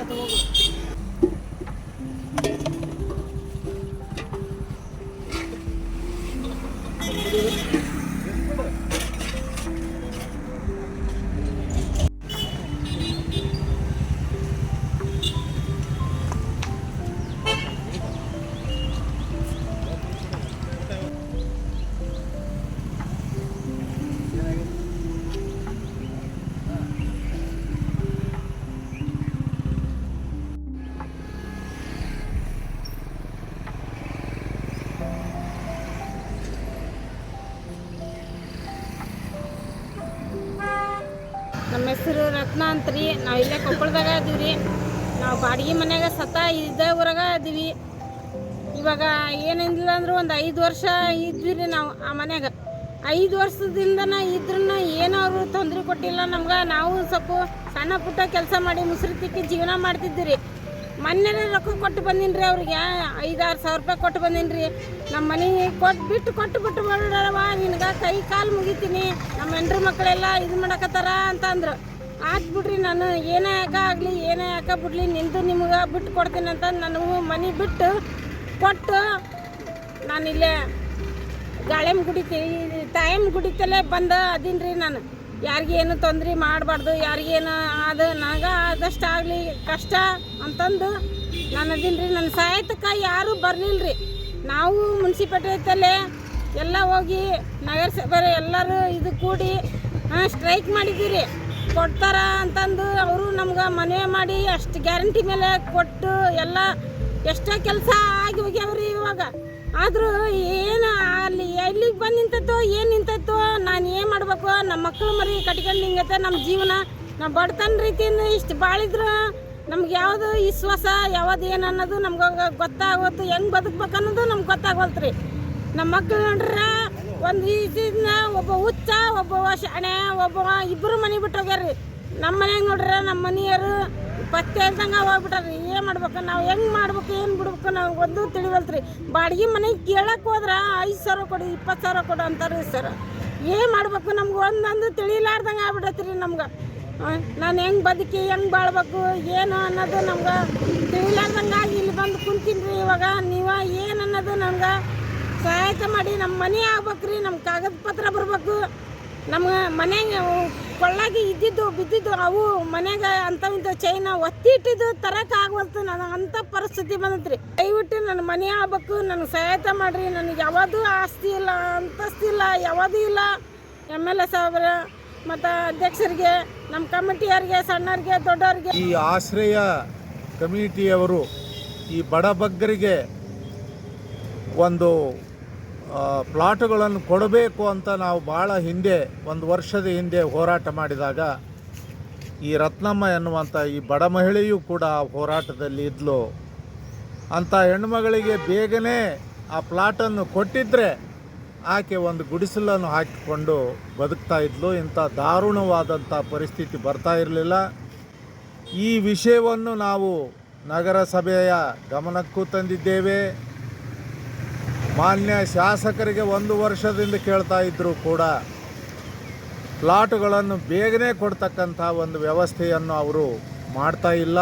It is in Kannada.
ಬಂದ್ರಿ ನಿಂತ ಹೆಸರು ರತ್ನ ಅಂತ್ರಿ. ನಾವು ಇಲ್ಲೇ ಕೊಪ್ಪಳದಾಗ ಅದೀವಿ ನಾವು ಬಾಡಿಗೆ ಮನ್ಯಾಗ ಸತ ಇದ್ದ ಊರಾಗ ಅದೀವಿ ಇವಾಗ ಏನಿಲ್ಲ ಅಂದ್ರೆ ಒಂದು ಐದು ವರ್ಷ ಇದ್ವಿ ರೀ ನಾವು ಆ ಮನ್ಯಾಗ. ಐದು ವರ್ಷದಿಂದನ ಇದ್ರೂ ಏನೋ ಅವರು ತೊಂದರೆ ಕೊಟ್ಟಿಲ್ಲ. ನಮ್ಗೆ ನಾವು ಸ್ವಲ್ಪ ಸಣ್ಣ ಪುಟ್ಟ ಕೆಲಸ ಮಾಡಿ ಮುಸ್ರಿ ತಿಕ್ಕಿ ಜೀವನ ಮಾಡ್ತಿದ್ವಿ ರೀ ಮೊನ್ನೆ ರೊಕ್ಕ ಕೊಟ್ಟು ಬಂದೀನಿ ರೀ ಅವ್ರಿಗೆ. ಐದಾರು ಸಾವಿರ ರೂಪಾಯಿ ಕೊಟ್ಟು ಬಂದೀನಿ ರೀ ನಮ್ಮ ಮನೆ ಕೊಟ್ಟು ಬಿಟ್ಟು ಕೊಟ್ಟು ಬಿಟ್ಟು ಬಿಡವ ನಿನಗೆ ಕೈ ಕಾಲು ಮುಗಿತೀನಿ. ನಮ್ಮ ಹೆಂಡ್ರ ಮಕ್ಕಳೆಲ್ಲ ಇದು ಮಾಡಕತ್ತಾರ ಅಂತ ಅಂದ್ರು. ಬಿಡ್ರಿ ನಾನು. ಏನೇ ಯಾಕ ಆಗಲಿ, ಏನೇ ಯಾಕ ಬಿಡ್ಲಿ, ನಿಂದು ನಿಮ್ಗೆ ಬಿಟ್ಟು ಕೊಡ್ತೀನಿ ಅಂತ ನಾನು ಮನೆ ಬಿಟ್ಟು ಕೊಟ್ಟು ನಾನಿಲ್ಲೇ ಗಾಳೆಮ್ ಗುಡಿತಿ ತಾಯಮ್ ಗುಡಿತಲ್ಲೇ ಬಂದು ಅದೀನಿ ರೀ ನಾನು ಯಾರಿಗೇನು ತೊಂದರೆ ಮಾಡಬಾರ್ದು ಯಾರಿಗೇನು ಅದು ನನಗೆ ಆದಷ್ಟು ಆಗಲಿ, ಕಷ್ಟ ಅಂತಂದು ನಾನು ಅದೀನಿ ರೀ ನನ್ನ ಸಹಾಯತಕ್ಕೆ ಯಾರೂ ಬರಲಿಲ್ಲ ರೀ ನಾವು ಮುನ್ಸಿಪಾಲ್ಟಿಯಲ್ಲೇ ಎಲ್ಲ ಹೋಗಿ ನಗರಸಭೆ ಎಲ್ಲರೂ ಇದು ಕೂಡಿ ಸ್ಟ್ರೈಕ್ ಮಾಡಿದ್ದೀವಿ ರೀ ಕೊಡ್ತಾರ ಅಂತಂದು ಅವರು ನಮ್ಗೆ ಮನೆ ಮಾಡಿ ಅಷ್ಟು ಗ್ಯಾರಂಟಿ ಮೇಲೆ ಕೊಟ್ಟು ಎಲ್ಲ ಎಷ್ಟೇ ಕೆಲಸ ಆಗಿ ಹೋಗ್ಯಾವ್ರಿ ಇವಾಗ. ಆದರೂ ಏನು ಅಲ್ಲಿ ಎಲ್ಲಿಗೆ ಬಂದು ನಿಂತೈತೋ, ಏನು ನಿಂತೈತೋ, ನಾನು ಏನು ಮಾಡಬೇಕು? ನಮ್ಮ ಮಕ್ಕಳು ಮರಿ ಕಟ್ಕೊಂಡು ಹಿಂಗತ್ತೆ ನಮ್ಮ ಜೀವನ. ನಾವು ಬಡತನ ರೀತಿಯಿಂದ ಇಷ್ಟು ಬಾಳಿದ್ರು ನಮ್ಗೆ ಯಾವುದು ವಿಶ್ವಾಸ, ಯಾವ್ದು ಏನು ಅನ್ನೋದು ನಮ್ಗೆ ಗೊತ್ತಾಗೋತು. ಹೆಂಗೆ ಬದುಕ್ಬೇಕು ಅನ್ನೋದು ನಮ್ಗೆ ಗೊತ್ತಾಗೋಲ್ತು ರೀ ನಮ್ಮ ಮಕ್ಕಳು ನೋಡ್ರೆ ಒಂದು ಇದನ್ನ ಒಬ್ಬ ಹುಚ್ಚ, ಒಬ್ಬ ಶಾಣೆ ಒಬ್ಬ ಇಬ್ಬರು ಮನೆ ಬಿಟ್ಟು ಹೋಗ್ಯಾರ್ರಿ. ನಮ್ಮ ಮನೆಯಾಗ ನೋಡ್ರಿ ನಮ್ಮ ಮನೆಯವರು ಪತ್ತೆ ಇಲ್ದಂಗೆ ಹೋಗ್ಬಿಟ್ಟಾರ್ರಿ. ಏನು ಮಾಡ್ಬೇಕು? ನಾವು ಹೆಂಗೆ ಮಾಡ್ಬೇಕು? ಏನು ಬಿಡ್ಬೇಕು ನಾವು ಒಂದು ತಿಳಿವಲ್ತ್ರಿ. ಬಾಡಿಗೆ ಮನೆಗೆ ಕೇಳಕ್ಕೆ ಹೋದ್ರೆ ಐದು ಸಾವಿರ ಕೊಡು, ಇಪ್ಪತ್ತು ಸಾವಿರ ಕೊಡು ಅಂತಾರೆ ಸರ್. ಏನು ಮಾಡ್ಬೇಕು? ನಮ್ಗೆ ಒಂದೊಂದು ತಿಳಿಲಾರ್ದಂಗೆ ಆಗ್ಬಿಡತ್ರಿ ನಮ್ಗೆ. ನಾನು ಹೆಂಗೆ ಬದುಕಿ, ಹೆಂಗೆ ಬಾಳ್ಬೇಕು, ಏನು ಅನ್ನೋದು ನಮ್ಗೆ ತಿಳಿಲಾರ್ದಂಗೆ ಇಲ್ಲಿ ಬಂದು ಕುಂತೀನಿ ರೀ ಇವಾಗ. ನೀವು ಏನು ಅನ್ನೋದು ನಮ್ಗೆ ಸಹಾಯತ ಮಾಡಿ ನಮ್ಮ ಮನೆ ಆಗ್ಬೇಕ್ರಿ, ನಮ್ಮ ಕಾಗದ ಪತ್ರ ಬರ್ಬೇಕು. ನಮ್ಮ ಮನೆಗೆ ಕೊಳ್ಳಾಗಿ ಇದ್ದಿದ್ದು, ಬಿದ್ದಿದ್ದು ಅವು ಮನೆಗೆ ಇಂಥ ಚೈನ ಒತ್ತಿ ಇಟ್ಟಿದ್ದು ತರಕ್ಕೆ ಆಗ್ವಲ್ತು. ನನಗೆ ಅಂಥ ಪರಿಸ್ಥಿತಿ ಬಂದತ್ರಿ. ದಯವಿಟ್ಟು ನನ್ನ ಮನೆ ಆಗ್ಬೇಕು, ನನಗೆ ಸಹಾಯತ ಮಾಡಿರಿ. ನನಗೆ ಯಾವುದು ಆಸ್ತಿ ಇಲ್ಲ, ಅಂತಸ್ತಿ ಇಲ್ಲ, ಯಾವುದೂ ಇಲ್ಲ. ಎಂ ಎಲ್ ಎ ಸಾಹೇಬ್ರ, ಮತ್ತು ಅಧ್ಯಕ್ಷರಿಗೆ, ನಮ್ಮ ಕಮಿಟಿಯವ್ರಿಗೆ, ಸಣ್ಣವ್ರಿಗೆ, ದೊಡ್ಡವ್ರಿಗೆ. ಈ ಆಶ್ರಯ ಕಮಿಟಿಯವರು ಈ ಬಡಬಗ್ಗರಿಗೆ ಒಂದು ಪ್ಲಾಟುಗಳನ್ನು ಕೊಡಬೇಕು ಅಂತ ನಾವು ಭಾಳ ಹಿಂದೆ, ಒಂದು ವರ್ಷದ ಹಿಂದೆ ಹೋರಾಟ ಮಾಡಿದಾಗ, ಈ ರತ್ನಮ್ಮ ಎನ್ನುವಂಥ ಈ ಬಡ ಮಹಿಳೆಯೂ ಕೂಡ ಆ ಹೋರಾಟದಲ್ಲಿ ಇದ್ಲು. ಅಂಥ ಹೆಣ್ಮಗಳಿಗೆ ಬೇಗನೆ ಆ ಪ್ಲಾಟನ್ನು ಕೊಟ್ಟಿದ್ದರೆ ಆಕೆ ಒಂದು ಗುಡಿಸಲನ್ನು ಹಾಕಿಕೊಂಡು ಬದುಕ್ತಾ ಇದ್ಲು. ಇಂಥ ದಾರುಣವಾದಂಥ ಪರಿಸ್ಥಿತಿ ಬರ್ತಾ ಇರಲಿಲ್ಲ. ಈ ವಿಷಯವನ್ನು ನಾವು ನಗರಸಭೆಯ ಗಮನಕ್ಕೂ ತಂದಿದ್ದೇವೆ. ಮಾನ್ಯ ಶಾಸಕರಿಗೆ ಒಂದು ವರ್ಷದಿಂದ ಕೇಳ್ತಾ ಇದ್ದರೂ ಕೂಡ ಪ್ಲಾಟುಗಳನ್ನು ಬೇಗನೆ ಕೊಡ್ತಕ್ಕಂಥ ಒಂದು ವ್ಯವಸ್ಥೆಯನ್ನು ಅವರು ಮಾಡ್ತಾ ಇಲ್ಲ.